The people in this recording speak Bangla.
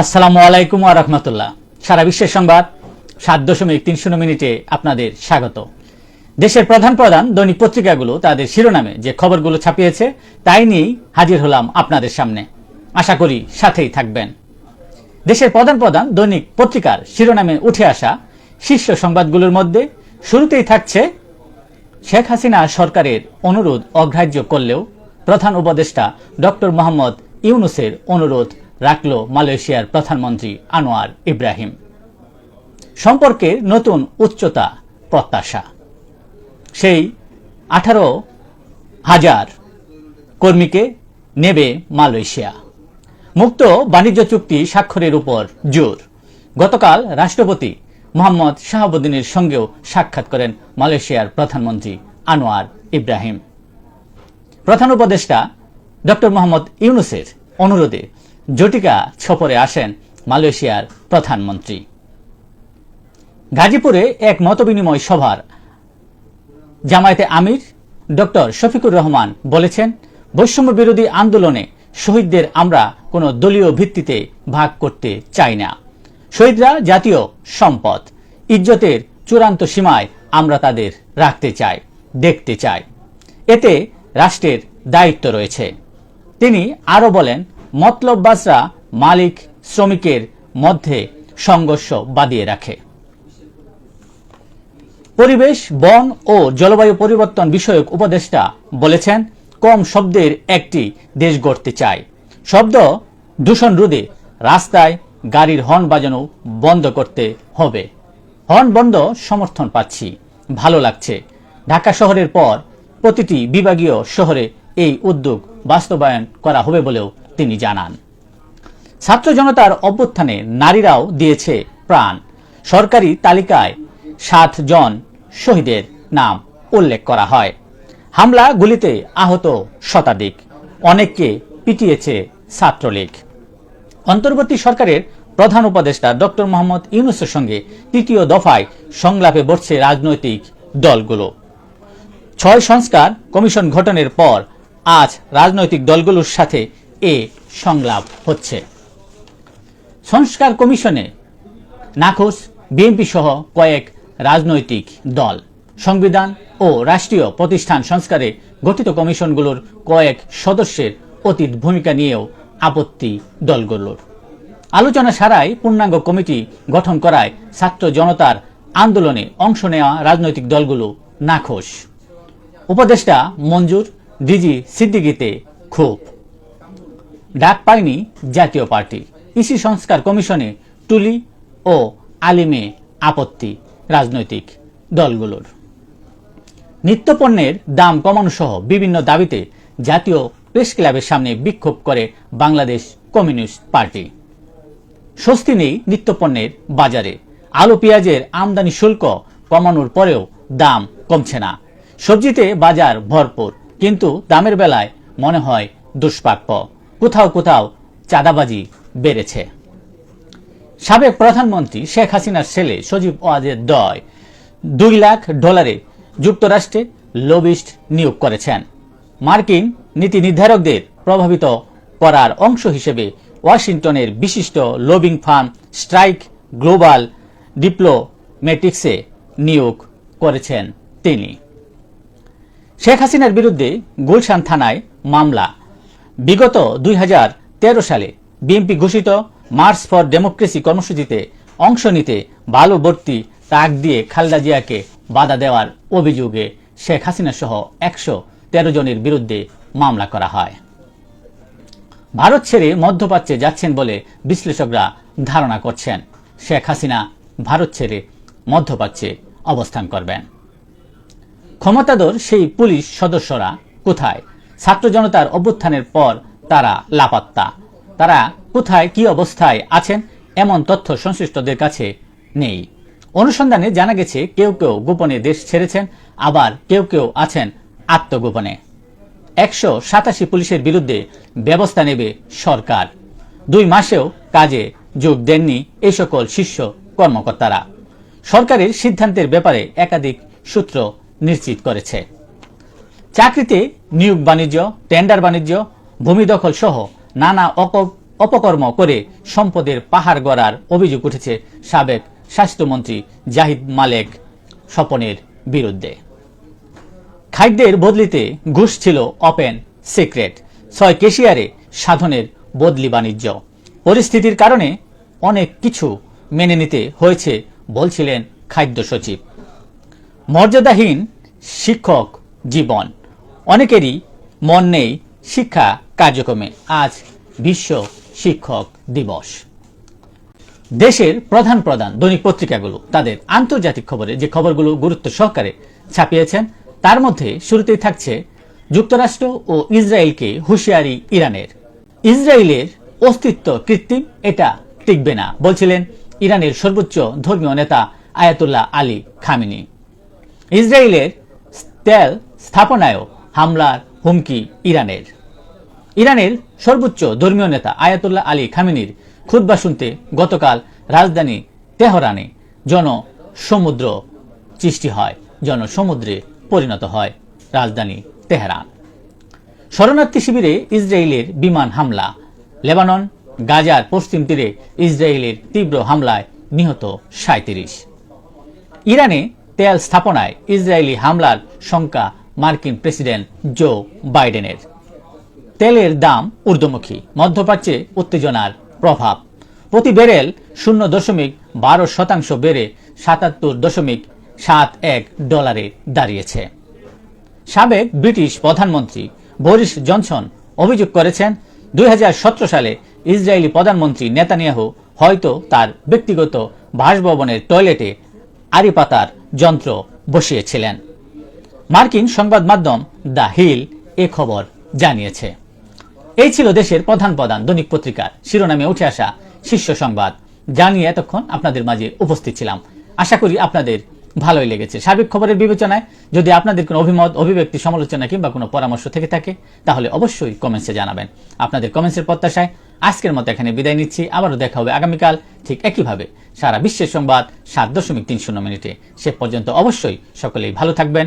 আসসালামু আলাইকুম রহমতুল্লাহ। সারা বিশ্বের সংবাদ, সাত দশমিক তিন শূন্য মিনিটে আপনাদের স্বাগত। দেশের প্রধান প্রধান দৈনিক পত্রিকাগুলো তাদের শিরোনামে যে খবরগুলো ছাপিয়েছে, তাই নিয়েই হাজির হলাম আপনাদের সামনে। আশা করি সাথেই থাকবেন। দেশের প্রধান প্রধান দৈনিক পত্রিকার শিরোনামে উঠে আসা শীর্ষ সংবাদগুলোর মধ্যে শুরুতেই থাকছে, শেখ হাসিনা সরকারের অনুরোধ অগ্রাহ্য করলেও প্রধান উপদেষ্টা ডক্টর মোহাম্মদ ইউনুসের অনুরোধ রাখল মালয়েশিয়ার প্রধানমন্ত্রী আনোয়ার ইব্রাহিম। সম্পর্কের নতুন উচ্চতা, প্রত্যাশা। সেই আঠারো হাজার কর্মীকে নেবে মালয়েশিয়া। মুক্ত বাণিজ্য চুক্তি স্বাক্ষরের উপর জোর। গতকাল রাষ্ট্রপতি মোহাম্মদ শাহাবুদ্দিনের সঙ্গেও সাক্ষাৎ করেন মালয়েশিয়ার প্রধানমন্ত্রী আনোয়ার ইব্রাহিম। প্রধান উপদেষ্টা ডক্টর মোহাম্মদ ইউনুসের অনুরোধে জটিকা সফরে আসেন মালয়েশিয়ার প্রধানমন্ত্রী। গাজীপুরে এক মতবিনিময় সভার জামায়াতে আমির ডক্টর শফিকুর রহমান বলেছেন, বৈষম্য বিরোধী আন্দোলনে শহীদদের আমরা কোনো দলীয় ভিত্তিতে ভাগ করতে চাই না। শহীদরা জাতীয় সম্পদ, ইজ্জতের চূড়ান্ত সীমায় আমরা তাদের রাখতে চাই, দেখতে চাই। এতে রাষ্ট্রের দায়িত্ব রয়েছে। তিনি আরও বলেন মতলববাজরা মালিক শ্রমিকের মধ্যে সংঘর্ষ বাদিয়ে রাখে। পরিবেশ, বন ও জলবায়ু পরিবর্তন বিষয়ক উপদেষ্টা বলেছেন, কম শব্দের একটি দেশ গড়তে চায়। শব্দ দূষণ রোধে রাস্তায় গাড়ির হর্ন বাজানো বন্ধ করতে হবে। হর্ন বন্ধ সমর্থন পাচ্ছি, ভালো লাগছে। ঢাকা শহরের পর প্রতিটি বিভাগীয় শহরে এই উদ্যোগ বাস্তবায়ন করা হবে বলেও তিনি জানান। ছাত্র জনতার অভ্যুত্থানে নারীরাও দিয়েছে প্রাণ। সরকারি তালিকায় সাত জন শহীদের নাম উল্লেখ করা হয়। হামলা গুলিতে আহত শতাধিক। অনেককে পিটিয়েছে ছাত্রলীগ। অন্তর্বর্তী সরকারের প্রধান উপদেষ্টা ডক্টর মোহাম্মদ ইউনুসের সঙ্গে তৃতীয় দফায় সংলাপে বসছে রাজনৈতিক দলগুলো। ছয় সংস্কার কমিশন গঠনের পর আজ রাজনৈতিক দলগুলোর সাথে এ সংলাপ হচ্ছে। সংস্কার কমিশনে নাখোশ, বিএনপি সহ কয়েক রাজনৈতিক দল, সংবিধান ও রাষ্ট্রীয় প্রতিষ্ঠান সংস্কারে গঠিত কমিশনগুলোর কয়েক সদস্যের অতীত ভূমিকা নিয়েও আপত্তি দলগুলোর। আলোচনা ছাড়াই পূর্ণাঙ্গ কমিটি গঠন করায় ছাত্র জনতার আন্দোলনে অংশ নেওয়া রাজনৈতিক দলগুলো নাখোশ। উপদেষ্টা মঞ্জুর, ডিজি সিদ্দিকিতে ক্ষোভ। ডাক পায়নি জাতীয় পার্টি। ইসি সংস্কার কমিশনে টুলি ও আলিমে আপত্তি রাজনৈতিক দলগুলোর। নিত্যপণ্যের দাম কমানো সহ বিভিন্ন দাবিতে জাতীয় প্রেস ক্লাবের সামনে বিক্ষোভ করে বাংলাদেশ কমিউনিস্ট পার্টি। স্বস্তি নেই নিত্যপণ্যের বাজারে। আলু, পেঁয়াজের আমদানি শুল্ক কমানোর পরেও দাম কমছে না। সবজিতে বাজার ভরপুর, কিন্তু দামের বেলায় মনে হয় দুষ্প্রাপ্য। কোথাও কোথাও চাঁদাবাজি বেড়েছে। সাবেক প্রধানমন্ত্রী শেখ হাসিনার ছেলে সজীব ওয়াজের দয় দুই লাখ ডলারে যুক্তরাষ্ট্রে লবিস্ট নিয়োগ করেছেন। মার্কিন নীতি নির্ধারকদের প্রভাবিত করার অংশ হিসেবে ওয়াশিংটনের বিশিষ্ট লবিং ফার্ম স্ট্রাইক গ্লোবাল ডিপ্লোমেটিক্সে নিয়োগ করেছেন তিনি। শেখ হাসিনার বিরুদ্ধে গুলশান থানায় মামলা বিগত দুই হাজার তেরো সালে বিএনপি ঘোষিত মার্চ ফর ডেমোক্রেসি কর্মসূচিতে অংশ নিতে ভালো ভর্তি তাক দিয়ে খালেদা জিয়াকে বাধা দেওয়ার অভিযোগে শেখ হাসিনা সহ একশো তেরো জনের বিরুদ্ধে মামলা করা হয়। ভারত ছেড়ে মধ্যপ্রাচ্যে যাচ্ছেন বলে বিশ্লেষকরা ধারণা করছেন। শেখ হাসিনা ভারত ছেড়ে মধ্যপ্রাচ্যে অবস্থান করবেন। ক্ষমতাধর সেই পুলিশ সদস্যরা কোথায়? ছাত্র জনতার অভ্যুত্থানের পর তারা লাপাত্তা। তারা কোথায়, কি অবস্থায় আছেন এমন তথ্য সংশ্লিষ্টদের কাছে নেই। অনুসন্ধানে জানা গেছে, কেউ কেউ গোপনে দেশ ছেড়েছেন, আবার কেউ কেউ আছেন আত্মগোপনে। একশো সাতাশি পুলিশের বিরুদ্ধে ব্যবস্থা নেবে সরকার। দুই মাসেও কাজে যোগ দেননি এই সকল শীর্ষ কর্মকর্তারা। সরকারের সিদ্ধান্তের ব্যাপারে একাধিক সূত্র নিশ্চিত করেছে। চাকরিতে নিয়োগ বাণিজ্য টেন্ডার বাণিজ্য, ভূমি দখল সহ নানা অপকর্ম করে সম্পদের পাহাড় গড়ার অভিযোগ উঠেছে সাবেক স্বাস্থ্যমন্ত্রী জাহিদ মালেক স্বপনের বিরুদ্ধে। খাদ্যের বদলিতে ঘুষ ছিল ওপেন সিক্রেট ছয় কেশিয়ারে সাধনের বদলি বাণিজ্য। পরিস্থিতির কারণে অনেক কিছু মেনে নিতে হয়েছে বলছিলেন খাদ্য সচিব। মর্যাদাহীন শিক্ষক জীবন। অনেকেরই মন নেই শিক্ষা কার্যক্রমে। আজ বিশ্ব শিক্ষক দিবস। দেশের প্রধান প্রধান দৈনিক পত্রিকাগুলো তাদের আন্তর্জাতিক খবরে যে খবরগুলো গুরুত্ব সহকারে ছাপিয়েছেন, তার মধ্যে শুরুতেই থাকছে যুক্তরাষ্ট্র ও ইসরায়েলকে হুঁশিয়ারি ইরানের। ইসরায়েলের অস্তিত্ব কৃত্রিম, এটা টিকবে না, বলছিলেন ইরানের সর্বোচ্চ ধর্মীয় নেতা আয়াতুল্লাহ আলী খামিনি। ইসরায়েলের স্থাপনায়ও হামলার হুমকি ইরানের। ইরানের সর্বোচ্চ ধর্মীয় নেতা আয়াতুল্লাহ আলী খামিনির খুদ্া শুনতে গতকাল রাজধানী তেহরানে জনসমুদ্র সৃষ্টি হয়, জনসমুদ্রে পরিণত হয় রাজধানী তেহরান। শরণার্থী শিবিরে ইসরায়েলের বিমান হামলা, লেবানন, গাজার পশ্চিম তীরে ইসরায়েলের তীব্র হামলায় নিহত সাঁত্রিশ ইরানে তেল স্থাপনায় ইসরায়েলি হামলার শঙ্কা মার্কিন প্রেসিডেন্ট জো বাইডেনের। তেলের দাম ঊর্ধ্বমুখী, মধ্যপ্রাচ্যে উত্তেজনার প্রভাব। প্রতি ব্যারেল শূন্য দশমিক বারো শতাংশ বেড়ে সাতাত্তর দশমিক সাত এক ডলারে দাঁড়িয়েছে। সাবেক ব্রিটিশ প্রধানমন্ত্রী বরিস জনসন অভিযোগ করেছেন, দুই হাজার সতেরো সালে ইসরায়েলি প্রধানমন্ত্রী নেতানিয়াহু হয়তো তার ব্যক্তিগত বাসভবনের টয়লেটে আড়ি পাতার যন্ত্র বসিয়েছিলেন। মার্কিন সংবাদ মাধ্যম দ্য হিল এ খবর জানিয়েছে। এই ছিল দেশের প্রধান প্রধান দৈনিক পত্রিকার শিরোনামে উঠে আসা শীর্ষ সংবাদ। জানিয়ে এতক্ষণ আপনাদের মাঝে উপস্থিত ছিলাম। আশা করি আপনাদের ভালোই লেগেছে। সার্বিক খবরের বিবেচনায় যদি আপনাদের কোনো অভিমত, অভিব্যক্তি, সমালোচনা কিংবা কোনো পরামর্শ থেকে থাকে, তাহলে অবশ্যই কমেন্টসে জানাবেন। আপনাদের কমেন্টসের প্রত্যাশায় আজকের মতো এখানে বিদায় নিচ্ছি। আবারও দেখা হবে আগামীকাল ঠিক একইভাবে সারা বিশ্বের সংবাদ সাত দশমিক তিন শূন্য মিনিটে। সে পর্যন্ত অবশ্যই সকলেই ভালো থাকবেন।